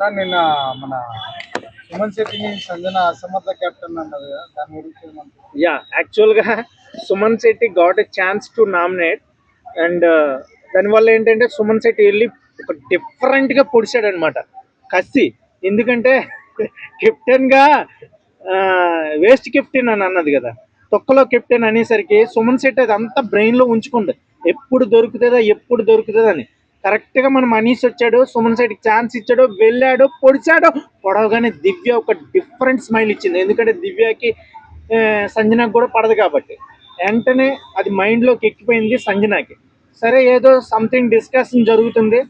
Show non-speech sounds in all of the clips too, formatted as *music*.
నా నిన్న మన సుమన్ శెట్టిని సంజన అసమర్థ కెప్టెన్ అన్నది కదా దాని గురించి యా యాక్చువల్గా Suman Shetty got a chance to nominate and దానివల్ల ఏంటంటే సుమన్ శెట్టి వెళ్ళి ఒక డిఫరెంట్గా పొడిచాడు అనమాట కసి. ఎందుకంటే కెప్టెన్గా వేస్ట్ కెప్టెన్ అని అన్నది కదా. తొక్కలో కెప్టెన్ అనేసరికి సుమన్ శెట్టి అది అంతా బ్రెయిన్లో ఉంచుకుంది. ఎప్పుడు దొరుకుతుందా ఎప్పుడు దొరుకుతుందా అని. కరెక్ట్గా మన మనీష్ వచ్చాడు సుమన్ శెట్టికి ఛాన్స్ ఇచ్చాడు వెళ్ళాడు పొడిచాడు. పొడవగానే దివ్య ఒక డిఫరెంట్ స్మైల్ ఇచ్చింది. ఎందుకంటే దివ్యకి సంజనకు సంజనాకి కూడా పడదు కాబట్టి. వెంటనే అది మైండ్లోకి ఎక్కిపోయింది సంజనాకి. సరే ఏదో సంథింగ్ డిస్కషన్ జరుగుతుంది.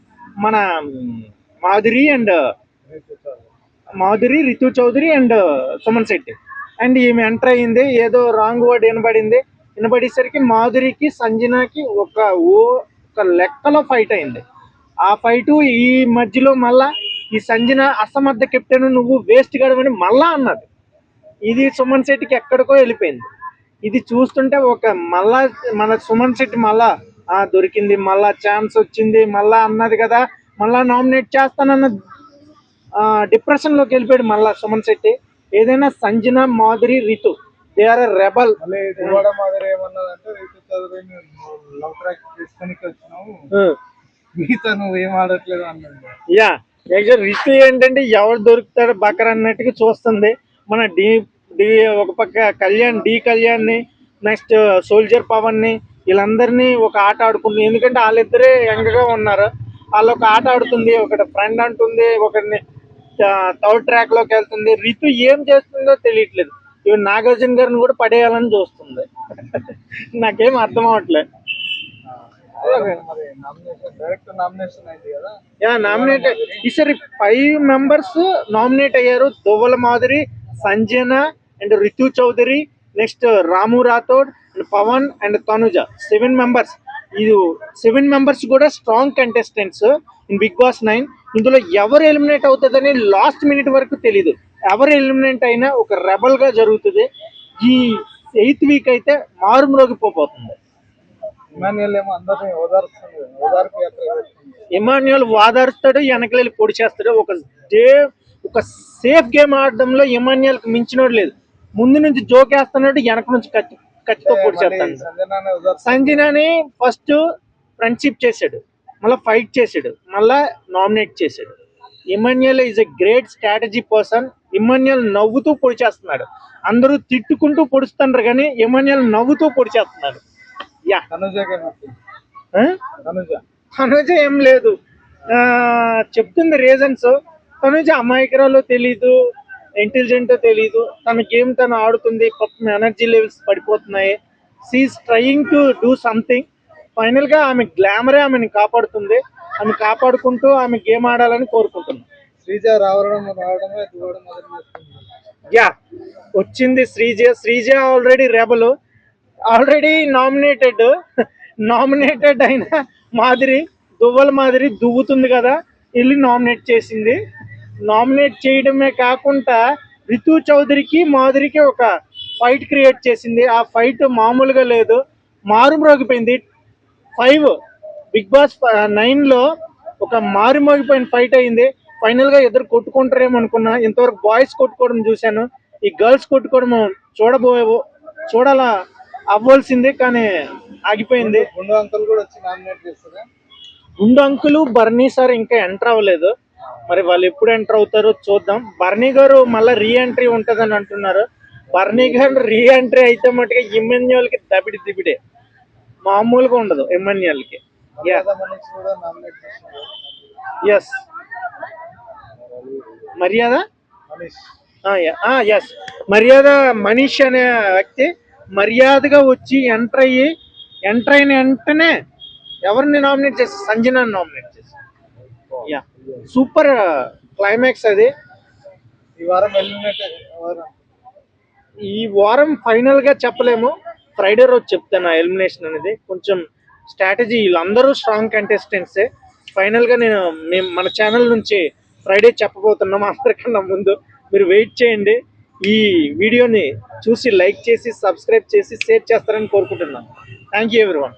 మన Madhuri and Madhuri Ritu Chowdary and Suman Shetty and ఈమె ఎంటర్ అయ్యింది. ఏదో రాంగ్ వర్డ్ వినబడింది. వినబడేసరికి మాధురికి సంజనాకి ఒక ఓ ఒక లెక్కలో ఫైట్ అయింది. ఆ ఫైటు ఈ మధ్యలో మళ్ళా ఈ సంజన అసమర్థ కెప్టెన్ నువ్వు వేస్ట్ గడవని మళ్ళా అన్నది. ఇది సుమన్ శెట్టికి ఎక్కడికో వెళ్ళిపోయింది. ఇది చూస్తుంటే ఒక మళ్ళా మన సుమన్ శెట్టి మళ్ళా దొరికింది మళ్ళా ఛాన్స్ వచ్చింది మళ్ళా అన్నది కదా మళ్ళా నామినేట్ చేస్తానన్న డిప్రెషన్లోకి డిప్రెషన్లోకి వెళ్ళిపోయాడు మళ్ళా సుమన్ శెట్టి. ఏదైనా Sanjana Madhuri Ritu they are rebel ఏమన్నదంటే వచ్చినావు నువ్వు ఏం ఆడట్లేదు యా యాక్చువల్ ఏంటంటే ఎవరు దొరుకుతాడు బకర్ అన్నట్టుగా చూస్తుంది. మన డి డి ఒక పక్క కళ్యాణ్ డి కళ్యాణ్ని నెక్స్ట్ సోల్జర్ పవన్ని వీళ్ళందరినీ ఒక ఆట ఆడుకుంటుంది ఎందుకంటే వాళ్ళిద్దరే యంగ్గా ఉన్నారు. వాళ్ళు ఒక ఆట ఆడుతుంది ఒకటి ఫ్రెండ్ అంటుంది ఒకరిని థర్డ్ ట్రాక్లోకి వెళ్తుంది. రితు ఏం చేస్తుందో తెలియట్లేదు. ఇవి నాగార్జున గారిని కూడా పడేయాలని చూస్తుంది. *laughs* నాకేం అర్థం అవట్లేదు అలాగే మరి నామినేషన్ డైరెక్ట్ నామినేషన్ అయింది కదా యా నామినేట్ ఈసారి ఫైవ్ మెంబర్స్ నామినేట్ అయ్యారు. Duvvala Madhuri Sanjana and Ritu Chowdary next Ramu Rathod and Pavan and Tanuja. Seven members ఇది సెవెన్ మెంబర్స్ కూడా strong contestants in Bigg Boss nine ఇందులో ఎవరు eliminate అవుతుందని last minute వరకు తెలీదు. ఎవరు ఎలిమినేట్ అయినా ఒక రెబల్గా జరుగుతుంది. ఈ ఎయిత్ వీక్ అయితే మారుమ్రోగిపోతుంది ఇమాన్యుల్ ఏమో అందరినీ ఓదార్స్తుంది ఓదార్పు యాత్ర చేస్తుంది. ఇమాన్యుల్ వాదారుస్తాడు వెనకలెళ్ళి పొడి చేస్తాడు. ఒక డే ఒక సేఫ్ గేమ్ ఆడడంలో ఇమాన్యుల్కి మించినోడు లేదు. ముందు నుంచి జోకేస్తున్నాడు వెనక నుంచి కత్తి కత్తితో పొడి చేస్తాడు. సంజనాని ఫస్ట్ ఫ్రెండ్షిప్ చేశాడు. మళ్ళీ ఫైట్ చేశాడు. మళ్ళా నామినేట్ చేశాడు. Emmanuel is a great strategy person. Emmanuel నవ్వుతూ పొడి చేస్తున్నాడు. అందరూ తిట్టుకుంటూ పొడుస్తున్నారు కానీ ఇమాన్యుల్ నవ్వుతూ పొడి చేస్తున్నాడు. యా? తనుజ ఏం లేదు. చెప్తుంది రీజన్స్ తనుజ అమాయకురాలో తెలీదు ఇంటెలిజెంట్ తెలీదు. తన గేమ్ తను ఆడుతుంది పాపం ఎనర్జీ లెవెల్స్ పడిపోతున్నాయి. She's trying to do something ఫైనల్గా ఆమె గ్లామరే ఆమెని కాపాడుతుంది. ఆమె కాపాడుకుంటూ ఆమె గేమ్ ఆడాలని కోరుకుంటున్నాం. శ్రీజ రావడం రావడమే యా. వచ్చింది Sreeja. Sreeja already rebel already nominated nominated అయిన మాదిరి దువ్వల మాదిరి దువ్వుతుంది కదా వెళ్ళి నామినేట్ చేసింది. నామినేట్ చేయడమే కాకుండా రితు చౌదరికి మాధురికి ఒక ఫైట్ క్రియేట్ చేసింది. ఆ ఫైట్ మామూలుగా లేదు. మారుమ్రోగిపోయింది ఫైవ్ బిగ్ బాస్ నైన్లో ఒక మారుమోగిపోయిన ఫైట్ అయింది. ఫైనల్గా ఇద్దరు కొట్టుకుంటారేమో అనుకున్నా. ఇంతవరకు బాయ్స్ కొట్టుకోవడం చూశాను. ఈ గర్ల్స్ కొట్టుకోవడం చూడబో చూడాలా? అవ్వాల్సిందే కానీ ఆగిపోయింది. గుండు అంకుల్ కూడా వచ్చి నామినేట్ చేస్తారా? గుండు అంకులు బర్నీ సార్ ఇంకా ఎంటర్ అవ్వలేదు. మరి వాళ్ళు ఎప్పుడు ఎంటర్ అవుతారో చూద్దాం. బర్నీ గారు మళ్ళీ రీ ఎంట్రీ ఉంటుందని అంటున్నారు. బర్నీ గారు రీ ఎంట్రీ అయితే మటుగా ఇమ్మాన్యువల్కి దబిడి దిబిడే. మామూలుగా ఉండదు ఇమ్మాన్యువల్కి యా మర్యాద ఎస్ మర్యాద? మనీష్. ఎస్ మర్యాద మనీష్ అనే వ్యక్తి మర్యాదగా వచ్చి ఎంటర్ అయ్యి ఎంటర్ అయిన వెంటనే ఎవరిని నామినేట్ చేసి సంజనాన్ని నామినేట్ చేసి. యా సూపర్ క్లైమాక్స్ అది. ఈ వారం ఎలిమినేట్ వారం. ఈ వారం ఫైనల్గా చెప్పలేము. ఫ్రైడే రోజు చెప్తాను ఎలిమినేషన్ అనేది. కొంచెం స్ట్రాటజీ వీళ్ళందరూ స్ట్రాంగ్ కంటెస్టెంట్సే ఫైనల్గా నేను మేము మన ఛానల్ నుంచి ఫ్రైడే చెప్పబోతున్నాం అందరికన్నా ముందు. మీరు వెయిట్ చేయండి. ఈ వీడియోని చూసి లైక్ చేసి సబ్స్క్రైబ్ చేసి షేర్ చేస్తారని కోరుకుంటున్నాను థ్యాంక్ యూ ఎవ్రీవన్